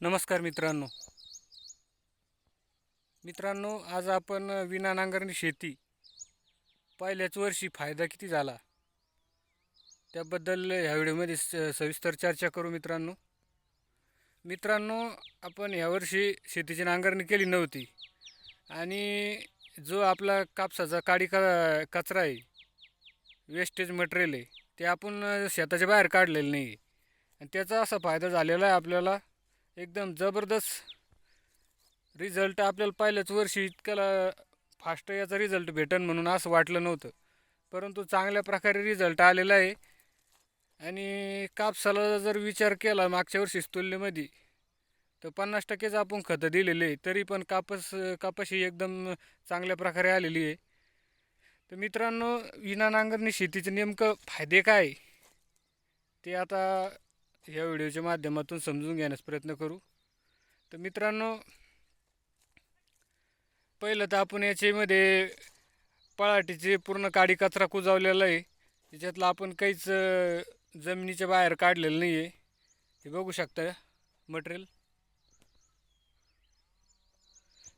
नमस्कार मित्रांनो. मित्रांनो आज आपण विना नांगरणी शेती पहिल्याच वर्षी फायदा किती झाला? त्याबद्दल ह्या व्हिडिओमध्ये स- सविस्तर चर्चा करू मित्रांनो. मित्रांनो आपण यावर्षी शेतीची नांगरणी केली नव्हती. आणि जो आपला कापसाचा काडी का कचरा आहे वेस्टेज मटेरियल आहे ते आपण शेताच्या बाहेर काढलेलं नाही आणि त्याचा असा फायदा झालेला आहे आपल्याला. एकदम जबरदस्त रिझल्ट आपल्याला पहिल्याच वर्षी इतक्याला फास्ट याचा रिझल्ट भेटन म्हणून असं वाटलं नव्हतं. परंतु चांगल्या प्रकारे रिझल्ट आलेला आहे. आणि कापसाला जर विचार केला मागच्या वर्षी तुलनेमध्ये तर पन्नास टक्केच आपण खतं दिलेले आहे. तरी पण कापस कापाशी एकदम चांगल्या प्रकारे आलेली आहे. तर मित्रांनो विना नांगरणी शेतीचे नेमकं फायदे काय? ते आता या व्हिडिओच्या माध्यमातून समजून घेण्याचा प्रयत्न करू. तर मित्रांनो पहिलं तर आपण याच्यामध्ये पळाटीचे पूर्ण काडी कचरा कुजावलेला आहे. त्याच्यातलं आपण काहीच जमिनीच्या बाहेर काढलेलं नाही आहे हे बघू शकता मटेरियल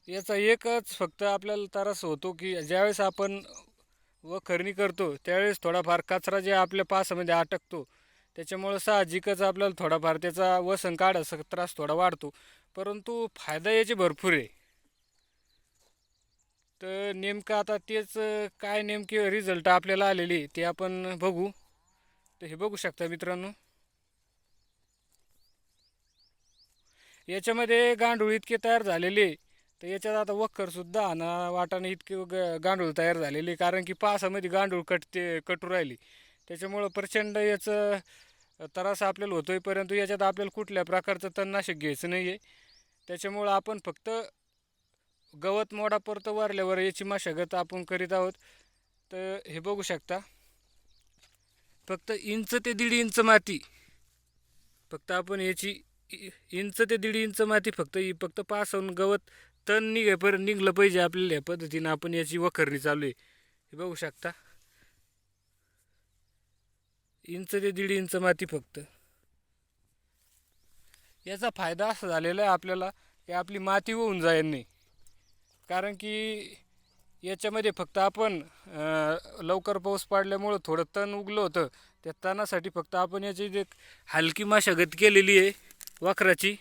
याचा एकच फक्त आपल्याला त्रास होतो की ज्यावेळेस आपण वखरणी करतो त्यावेळेस थोडाफार कचरा जे आपल्या पासामध्ये अटकतो त्याच्यामुळं साहजिकच आपल्याला थोडाफार त्याचा वसन काढायचा त्रास थोडा वाढतो. परंतु फायदा याचे भरपूर आहे. तर नेमकं आता तेच काय नेमके रिझल्ट आपल्याला आलेले ते आपण बघू. तर हे बघू शकता मित्रांनो. याच्यामध्ये गांडूळ इतके तयार झालेले तर याच्यात आता वखरसुद्धा आणा वाटाणे इतके गांडूळ तयार झालेले आहे. कारण की पावसामध्ये गांडूळ कटते कटू राहिली. त्याच्यामुळं प्रचंड याचं त्रास आपल्याला होतो आहे परंतु याच्यात आपल्याला कुठल्या प्रकारचं तणनाशक घ्यायचं नाही आहे त्याच्यामुळं आपण फक्त गवत मोडापुरतं वारल्यावर याची मशागत आपण करीत आहोत. तर हे बघू शकता फक्त इंच ते दीड इंच माती फक्त आपण याची इंच ते दीड इंच माती फक्त ही फक्त पासवून गवत तण निघेपर्यंत निघलं पाहिजे आपल्याला या पद्धतीनं आपण याची वखरणी चालू आहे. हे बघू शकता. इंच ते दीड इंच माती फक्त. याचा फायदा असा झालेला आहे आपल्याला की आपली माती होऊन जाईल नाही. कारण की याच्यामध्ये फक्त आपण लवकर पाऊस पडल्यामुळं थोडं तण उगलं होतं त्या तणासाठी फक्त आपण याची जे हलकी मशागत केलेली आहे वखराची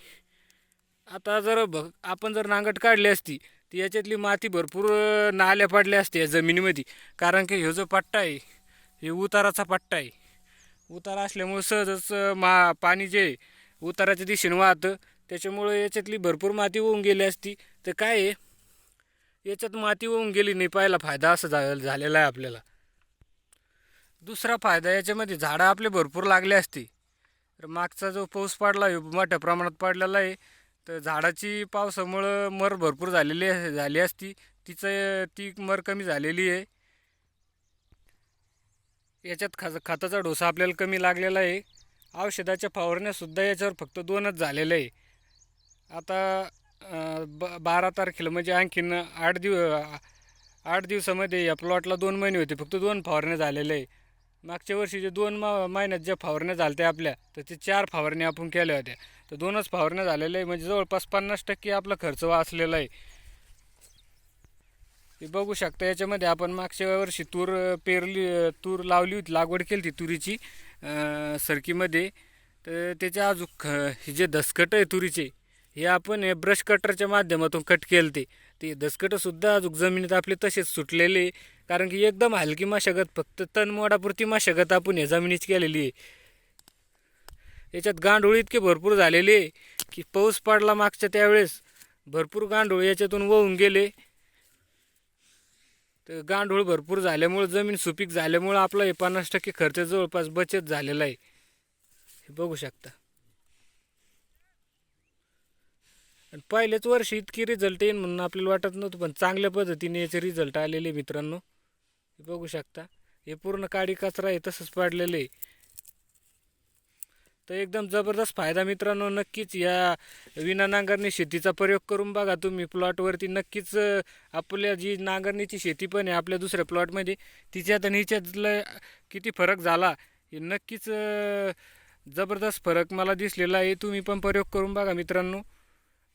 आता जर भ आपण जर नांगट काढली असती तर याच्यातली माती भरपूर नाल्या पडल्या असत्या या जमिनीमध्ये. कारण की ह्यो जो पट्टा आहे हे उताराचा पट्टा आहे. उतार असल्यामुळं सहजच मा पाणी जे आहे, उताराच्या दिशेने वाहतं. त्याच्यामुळं याच्यातली भरपूर माती होऊन गेली असती. तर काय आहे? याच्यात माती होऊन गेली नाही पाहायला फायदा असा झा झालेला आहे आपल्याला. दुसरा फायदा याच्यामध्ये झाडं आपले भरपूर लागले असते. तर मागचा जो पाऊस पडला आहे, मोठ्या प्रमाणात पडलेला आहे. तर झाडाची पावसामुळं मर भरपूर झालेली झाली असती. तिचं ती मर कमी झालेली आहे. याच्यात खा खताचा डोसा आपल्याला कमी लागलेला आहे. औषधाच्या फवारण्यासुद्धा याच्यावर फक्त दोनच झालेलं आहे. आता ब बारा तारखेला म्हणजे आणखीन आठ दिव आठ दिवसामध्ये या प्लॉटला दोन महिने होते फक्त दोन फवारण्या झालेले आहे. मागच्या वर्षी जे दोन मा महिन्यात ज्या फवारण्या झाल्या आपल्या तर ते चार फवारण्या आपण केल्या होत्या. तर दोनच फवारण्या झालेल्या आहे म्हणजे जवळपास पन्नास टक्के आपला खर्च वाचलेला आहे. हे बघू शकता याच्यामध्ये आपण मागच्या वर्षी तूर पेरली तूर लावली होती लागवड केली होती तुरीची सरकीमध्ये. तर त्याच्या अजून ख हे जे दसकट आहे तुरीचे हे आपण हे ब्रश कटरच्या माध्यमातून कट केले ते. ते दसकटंसुद्धा अजून जमिनीत आपले तसेच सुटलेले कारण की एकदम हलकी मशागत फक्त तण मोडापुरती मशागत आपण या जमिनीत केलेली आहे. याच्यात गांडूळ इतके भरपूर झालेले आहे की पाऊस पडला मागच्या त्यावेळेस. भरपूर गांडूळ याच्यातून वहून गेले. तर गांडूळ भरपूर झाल्यामुळं जमीन सुपीक झाल्यामुळं आपला हे पन्नास टक्के खर्च जवळपास बचत झालेला आहे. हे बघू शकता. आणि पहिल्याच वर्षी इतकी रिझल्ट येईन म्हणून आपल्याला वाटत नव्हतं पण चांगल्या पद्धतीने याचे रिझल्ट आलेले मित्रांनो. हे बघू शकता. हे पूर्ण काडी कचरा आहे तसंच पडलेलं आहे. तर एकदम जबरदस्त फायदा मित्रांनो. नक्कीच या विना नांगरणी शेतीचा प्रयोग करून बघा तुम्ही. प्लॉटवरती नक्कीच आपल्या जी नांगरणीची शेती पण आहे आपल्या दुसऱ्या प्लॉटमध्ये तिच्यात आणि हिच्यातलं किती फरक झाला हे नक्कीच जबरदस्त फरक मला दिसलेला आहे. तुम्ही पण प्रयोग करून बघा मित्रांनो.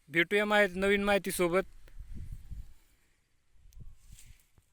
भेटूया माहिती नवीन माहितीसोबत.